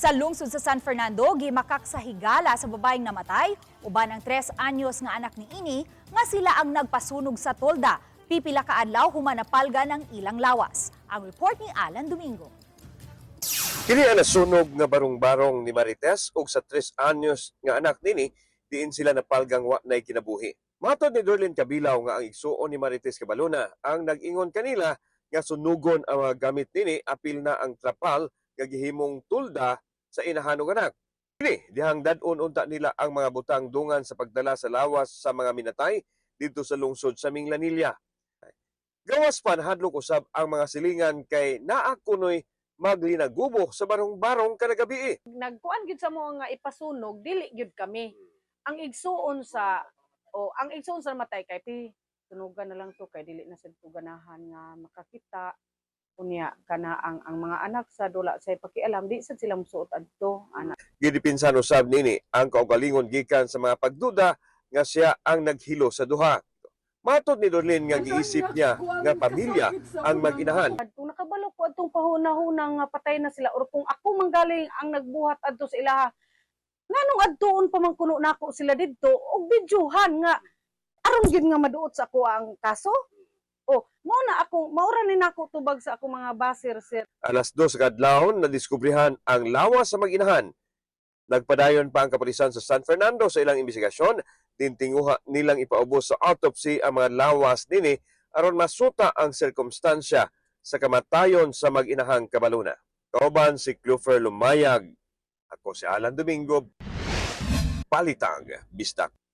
Sa lungsod sa San Fernando, gimakak sa higala sa babaeng namatay, uban ang 3 anyos nga anak ni Ini, nga sila ang nagpasunog sa tolda. Pipila ka adlaw human napalga ng ilang lawas. Ang report ni Alan Domingo. Kini ang nasunog nga barong-barong ni Marites ug sa 3 anyos nga anak nini diin sila napalgang wa nay kinabuhi. Matod ni Dorlin Kabilaw nga ang igsuon ni Marites Cabaluna ang nag-ingon kanila nga sunugon ang mga gamit nini apil na ang trapal nga gihimong tulda sa inahanong anak. Kini dihang dadon unta nila ang mga butang dungan sa pagdala sa lawas sa mga minatay dito sa lungsod sa Minglanilla. Gawas pa nahadlok usab ang mga silingan kay naa kunoy maglinagubo sa barong-barong kada gabi. nagkuan gyud sa mo nga ipasunog dili gyud kami ang igsuon sa o ang igsuon sa matay kay pi tunugan na lang to kay dili na sad ganahan nga makakita unya kana ang ang mga anak sa dula say pakialam di sad sila musuot adto ana Gidipinsan usab nini ang kaugalingon gikan sa mga pagduda nga siya ang naghilo sa duha. Matod ni Dorlin nga giisip niya nga pamilya ang mag-inahan. kung nakabalo ko adtong pahuna-huna nga patay na sila or kung ako manggaling ang nagbuhat adto sa ilaha nganong adtuon pa man kuno nako sila didto og bidyuhan nga aron gyud nga maduot sa ako ang kaso o mao na ako maura ni nako tubag sa ako mga basir sir Alas dos kadlawon na diskubrihan ang lawas sa mag-inahan. Nagpadayon pa ang kapulisan sa San Fernando sa ilang investigasyon tintinguha nilang ipaubos sa autopsy ang mga lawas nini aron masuta ang sirkumstansya sa kamatayon sa mag-inahang kabaluna. Kauban si Clufer Lumayag. Ako si Alan Domingo. Palitang Bistak.